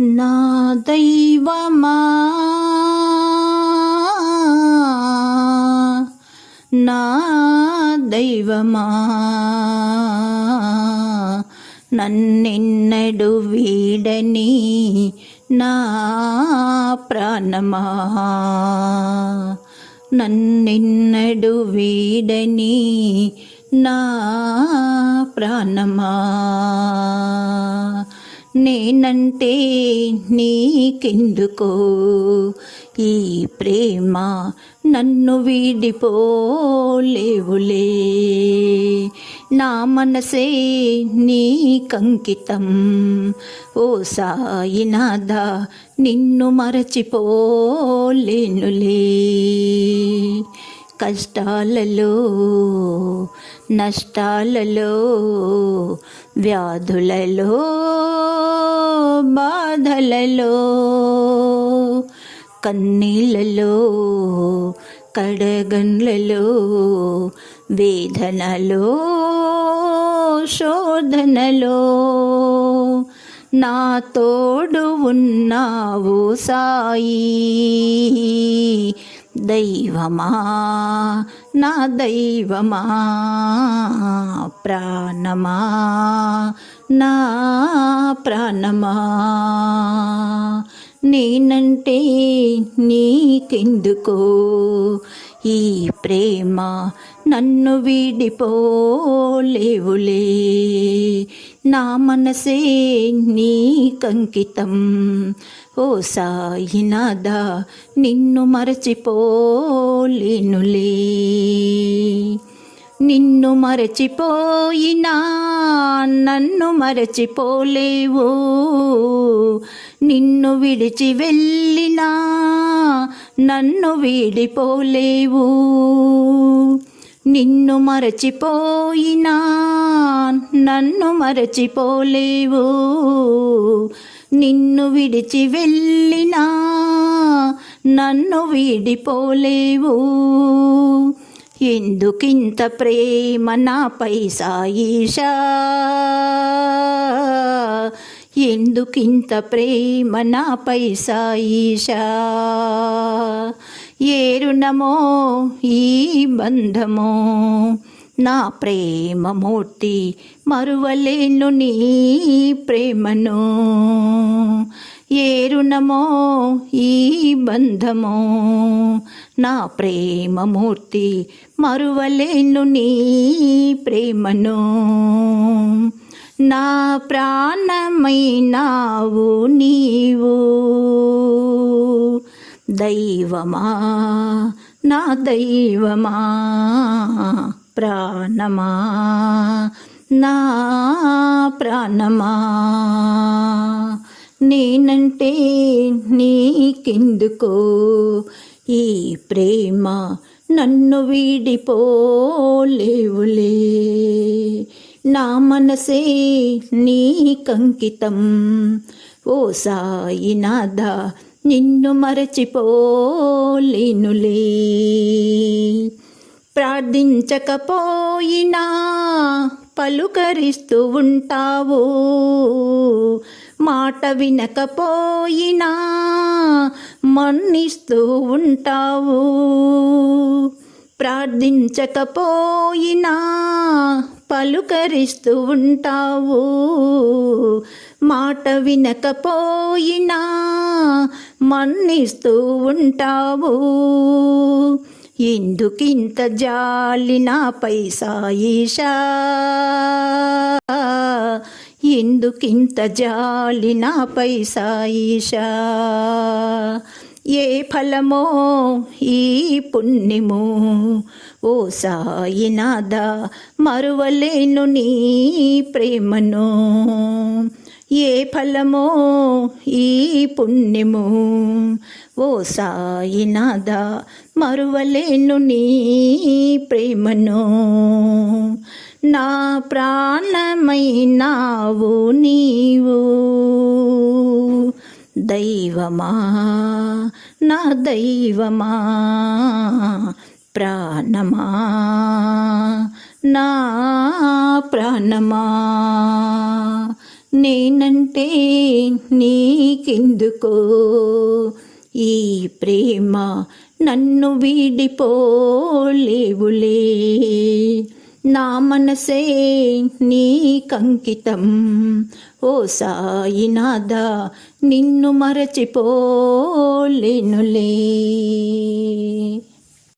నా దైవమా? నా దైవమా? నన్నెన్నడు వీడని నా ప్రాణమా? నన్నెన్నడు వీడని నా ప్రాణమా? నేనంటే నీకెందుకో? ఈ ప్రేమ నన్ను వీడిపోలేవులే. నా మనసే నీకంకితం ఓ సాయినాథ నిన్ను మరచిపోలేనులే. కష్టాలలో నష్టాలలో వ్యాధులలో బాధలలో కన్నీళ్ళలో కడగండ్లలో వేదనలో శోధనలో. నా తోడు ఉన్నావు సాయి దైవమా నా దైవమా ప్రాణమా నా ప్రాణమా. నేనంటే నీకెందుకో? ఈ ప్రేమ నన్ను వీడిపోలేవులే. నా మనసే నీకంకితం ఓ సాయినాథ నిన్ను మరచిపోలేనులే. నిన్ను మరచిపోయినా నన్ను మరచిపోలేవు. నిన్ను విడిచి వెళ్ళినా నన్ను వీడిపోలేవు. నిన్ను మరచిపోయినా నన్ను మరచిపోలేవు. నిన్ను విడిచి వెళ్ళినా నన్ను వీడిపోలేవు. ఎందుకింత ప్రేమ నాపై సాయిషా ఎందుకింత ప్రేమ నాపై సాయిషా ఏరునమో ఈ బంధమో నా ప్రేమమూర్తి మరువలేను నీ ప్రేమను. ఏ రుణమో ఈ బంధమో నా ప్రేమమూర్తి మరువలేను నీ ప్రేమను. నా ప్రాణమైనావు నీవు. దైవమా నా దైవమా ప్రాణమా? నా ప్రాణమా? నేనంటే నీకెందుకో? ఈ ప్రేమ నన్ను వీడిపోలేవులే. నా మనసే నీకంకితం ఓ సాయినాథ నిన్ను మరచిపోలేనులే. ప్రార్థించకపోయినా పలుకరిస్తూ ఉంటావు? మాట వినకపోయినా మన్నిస్తూ ఉంటావు? ప్రార్థించకపోయినా పలుకరిస్తూ ఉంటావు? మాట వినకపోయినా మన్నిస్తూ ఉంటావు? ఎందుకింత జాలి నాపై సాయిషా ఎందుకింత జాలి నాపై సాయిషా ఏ ఫలమో ఈ పుణ్యము? ఓ సాయినాథ మరువలేను నీ ప్రేమను. ఏ ఫలమో ఈ పుణ్యము? ఓ సాయినాథ మరువలేను నీ ప్రేమను. నా ప్రాణమైనావు నీవు. దైవమా నా దైవమా ప్రాణమా? నా ప్రాణమా? నేనంటే నీకెందుకో? ఈ ప్రేమ నన్ను వీడిపోలేవులే. నా మనసే నీకంకితం ఓ సాయినాథ నిన్ను మరచిపోలేనులే.